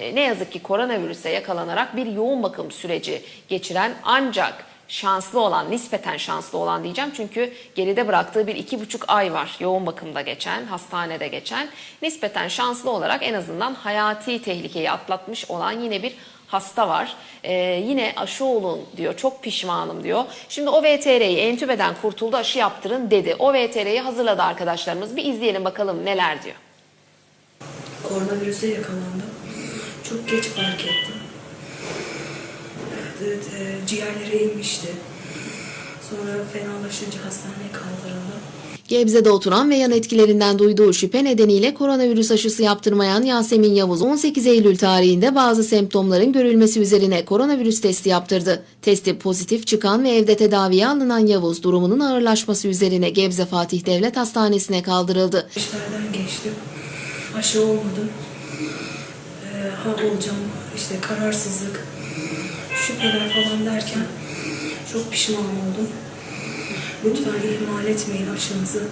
e, ne yazık ki koronavirüse yakalanarak bir yoğun bakım süreci geçiren ancak şanslı olan, nispeten şanslı olan diyeceğim. Çünkü geride bıraktığı bir iki buçuk ay var yoğun bakımda geçen, hastanede geçen. Nispeten şanslı olarak en azından hayati tehlikeyi atlatmış olan yine bir hasta var. Ee, yine aşı olun diyor. Çok pişmanım diyor. Şimdi o VTR'yi entübeden kurtuldu aşı yaptırın dedi. O VTR'yi hazırladı arkadaşlarımız. Bir izleyelim bakalım neler diyor. Koronavirüse yakalandım. Çok geç fark ettim. Evet, e, ciğerlere inmişti. Sonra fenalaşınca hastaneye kaldırıldı. Gebze'de oturan ve yan etkilerinden duyduğu şüphe nedeniyle koronavirüs aşısı yaptırmayan Yasemin Yavuz 18 Eylül tarihinde bazı semptomların görülmesi üzerine koronavirüs testi yaptırdı. Testi pozitif çıkan ve evde tedaviye alınan Yavuz durumunun ağırlaşması üzerine Gebze Fatih Devlet Hastanesi'ne kaldırıldı. İşlerden geçtim. Aşı olmadım. E, ha olacağım, işte kararsızlık, şüpheler falan derken çok pişman oldum. Lütfen ihmal etmeyin aşınızı.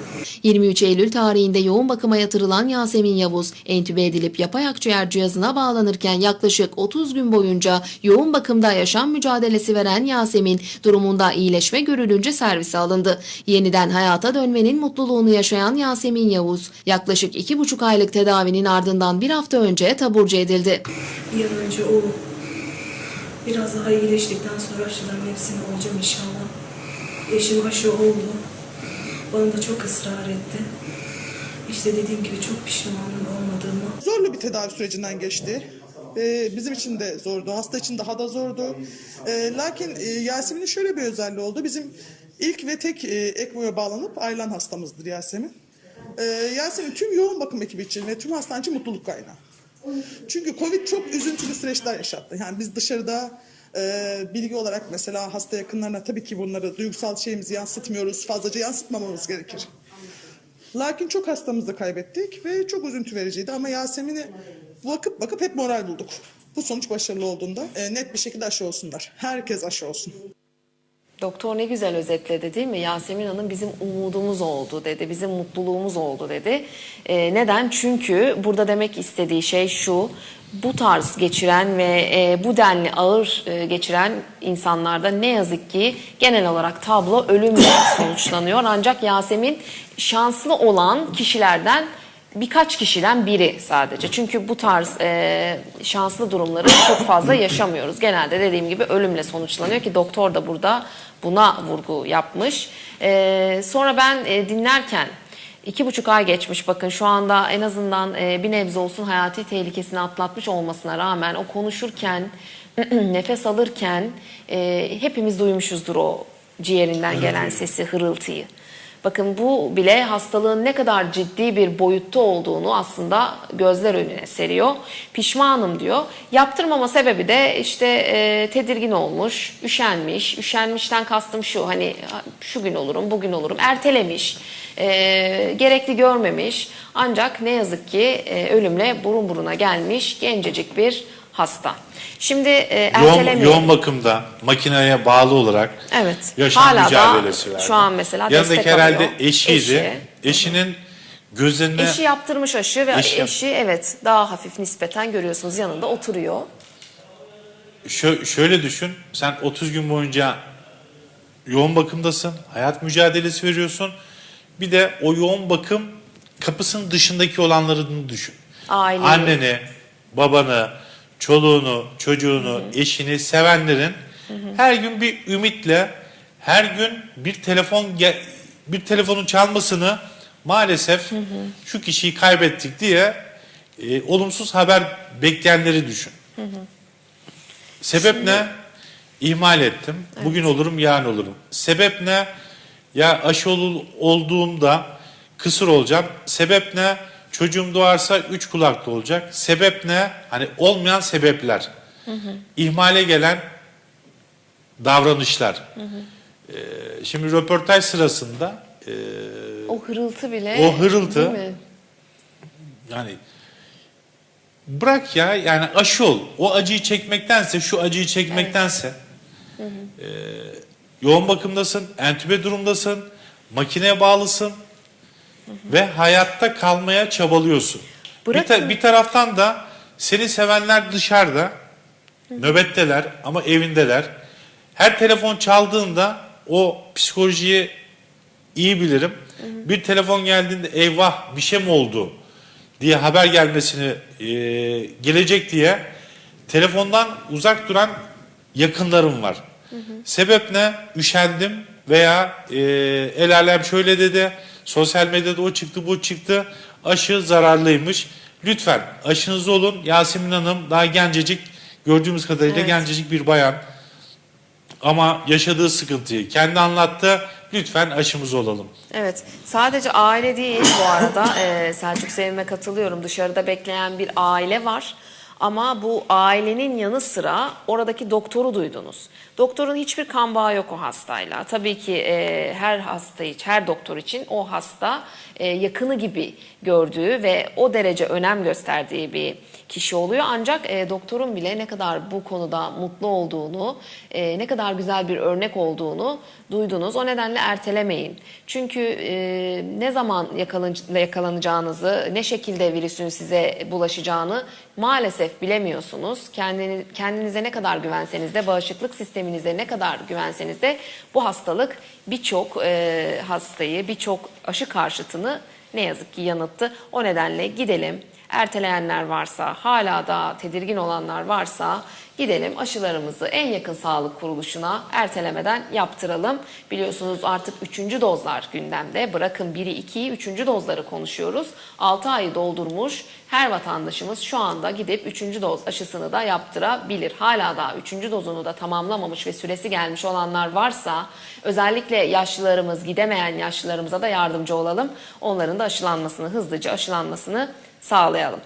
23 Eylül tarihinde yoğun bakıma yatırılan Yasemin Yavuz, entübe edilip yapay akciğer cihazına bağlanırken yaklaşık 30 gün boyunca yoğun bakımda yaşam mücadelesi veren Yasemin, durumunda iyileşme görülünce servise alındı. Yeniden hayata dönmenin mutluluğunu yaşayan Yasemin Yavuz, yaklaşık 2,5 aylık tedavinin ardından bir hafta önce taburcu edildi. Bir an önce o biraz daha iyileştikten sonra aşıların hepsini olacağım inşallah. Eşim aşı oldu. Bana da çok ısrar etti. İşte dediğim gibi çok pişmanım olmadığımı. Zorlu bir tedavi sürecinden geçti. Ee, bizim için de zordu, hasta için daha da zordu. Ee, lakin e, Yasemin'in şöyle bir özelliği oldu. Bizim ilk ve tek e, ECMO'ya bağlanıp ayrılan hastamızdır Yasemin. Ee, Yasemin tüm yoğun bakım ekibi için ve tüm hastane için mutluluk kaynağı. Çünkü Covid çok üzüntülü süreçler yaşattı. Yani biz dışarıda e, bilgi olarak mesela hasta yakınlarına tabii ki bunları duygusal şeyimizi yansıtmıyoruz. Fazlaca yansıtmamamız gerekir. Lakin çok hastamızı kaybettik ve çok üzüntü vericiydi ama Yasemin'i bakıp bakıp hep moral bulduk. Bu sonuç başarılı olduğunda e, net bir şekilde aşı olsunlar. Herkes aşı olsun. Doktor ne güzel özetledi değil mi? Yasemin Hanım bizim umudumuz oldu dedi, bizim mutluluğumuz oldu dedi. Ee, neden? Çünkü burada demek istediği şey şu, bu tarz geçiren ve e, bu denli ağır e, geçiren insanlarda ne yazık ki genel olarak tablo ölümle sonuçlanıyor. Ancak Yasemin şanslı olan kişilerden birkaç kişiden biri sadece. Çünkü bu tarz e, şanslı durumları çok fazla yaşamıyoruz. Genelde dediğim gibi ölümle sonuçlanıyor ki doktor da burada buna vurgu yapmış. E, sonra ben e, dinlerken iki buçuk ay geçmiş bakın şu anda en azından e, bir nebze olsun hayati tehlikesini atlatmış olmasına rağmen o konuşurken nefes alırken e, hepimiz duymuşuzdur o ciğerinden gelen sesi, hırıltıyı. Bakın bu bile hastalığın ne kadar ciddi bir boyutta olduğunu aslında gözler önüne seriyor. Pişmanım diyor. Yaptırmama sebebi de işte e, tedirgin olmuş, üşenmiş. Üşenmişten kastım şu hani şu gün olurum, bugün olurum. Ertelemiş, e, gerekli görmemiş. Ancak ne yazık ki e, ölümle burun buruna gelmiş gencecik bir hasta. Şimdi e, Yoğun, yoğun bakımda makineye bağlı olarak Evet. yaşam Hala da mücadelesi verdi. şu an mesela Yanındaki herhalde alıyor. eşiydi. Eşi. Eşinin gözlerine Eşi yaptırmış aşı ve Eşi eşi, evet daha hafif nispeten görüyorsunuz yanında oturuyor. Şö- şöyle düşün. Sen 30 gün boyunca yoğun bakımdasın. Hayat mücadelesi veriyorsun. Bir de o yoğun bakım kapısının dışındaki olanlarını düşün. Aileyi. Anneni, babanı, çoluğunu, çocuğunu, eşini, sevenlerin her gün bir ümitle, her gün bir telefon bir telefonun çalmasını maalesef şu kişiyi kaybettik diye e, olumsuz haber bekleyenleri düşün. Sebep ne? İhmal ettim. Bugün olurum, yarın olurum. Sebep ne? Ya aşı ol- olduğumda kısır olacağım. Sebep ne? Çocuğum doğarsa üç kulaklı olacak. Sebep ne? Hani olmayan sebepler. İhmale gelen davranışlar. Ee, şimdi röportaj sırasında e, O hırıltı bile. O hırıltı. değil mi? yani bırak ya yani aşı ol. O acıyı çekmektense şu acıyı çekmektense e, yoğun bakımdasın, entübe durumdasın, makineye bağlısın ve hayatta kalmaya çabalıyorsun. Bir, ta- bir taraftan da Seni sevenler dışarıda, nöbetteler ama evindeler. Her telefon çaldığında o psikolojiyi iyi bilirim. Bir telefon geldiğinde eyvah bir şey mi oldu diye haber gelmesini e, gelecek diye telefondan uzak duran yakınlarım var. Sebep ne? Üşendim veya e, el alem şöyle dedi, sosyal medyada o çıktı bu çıktı, aşı zararlıymış. Lütfen aşınız olun. Yasemin Hanım daha gencecik, gördüğümüz kadarıyla Evet. gencecik bir bayan. Ama yaşadığı sıkıntıyı kendi anlattı. Lütfen aşımız olalım. Evet, sadece aile değil bu arada. Ee, Selçuk Sevim'e katılıyorum. Dışarıda bekleyen bir aile var. Ama bu ailenin yanı sıra oradaki doktoru duydunuz. Doktorun hiçbir kan bağı yok o hastayla. Tabii ki e, her hasta için, her doktor için o hasta e, yakını gibi gördüğü ve o derece önem gösterdiği bir kişi oluyor. Ancak e, doktorun bile ne kadar bu konuda mutlu olduğunu, e, ne kadar güzel bir örnek olduğunu duydunuz. O nedenle ertelemeyin. Çünkü e, ne zaman yakalan- yakalanacağınızı, ne şekilde virüsün size bulaşacağını maalesef bilemiyorsunuz. Kendini, kendinize ne kadar güvenseniz de, bağışıklık sisteminize ne kadar güvenseniz de bu hastalık birçok e, hastayı, birçok aşı karşıtını ne yazık ki yanıttı. O nedenle gidelim. Erteleyenler varsa, hala da tedirgin olanlar varsa gidelim aşılarımızı en yakın sağlık kuruluşuna ertelemeden yaptıralım. Biliyorsunuz artık 3. dozlar gündemde. Bırakın 1'i 2'yi 3. dozları konuşuyoruz. 6 ayı doldurmuş her vatandaşımız şu anda gidip 3. doz aşısını da yaptırabilir. Hala da 3. dozunu da tamamlamamış ve süresi gelmiş olanlar varsa özellikle yaşlılarımız, gidemeyen yaşlılarımıza da yardımcı olalım. Onların da aşılanmasını, hızlıca aşılanmasını sağlayalım.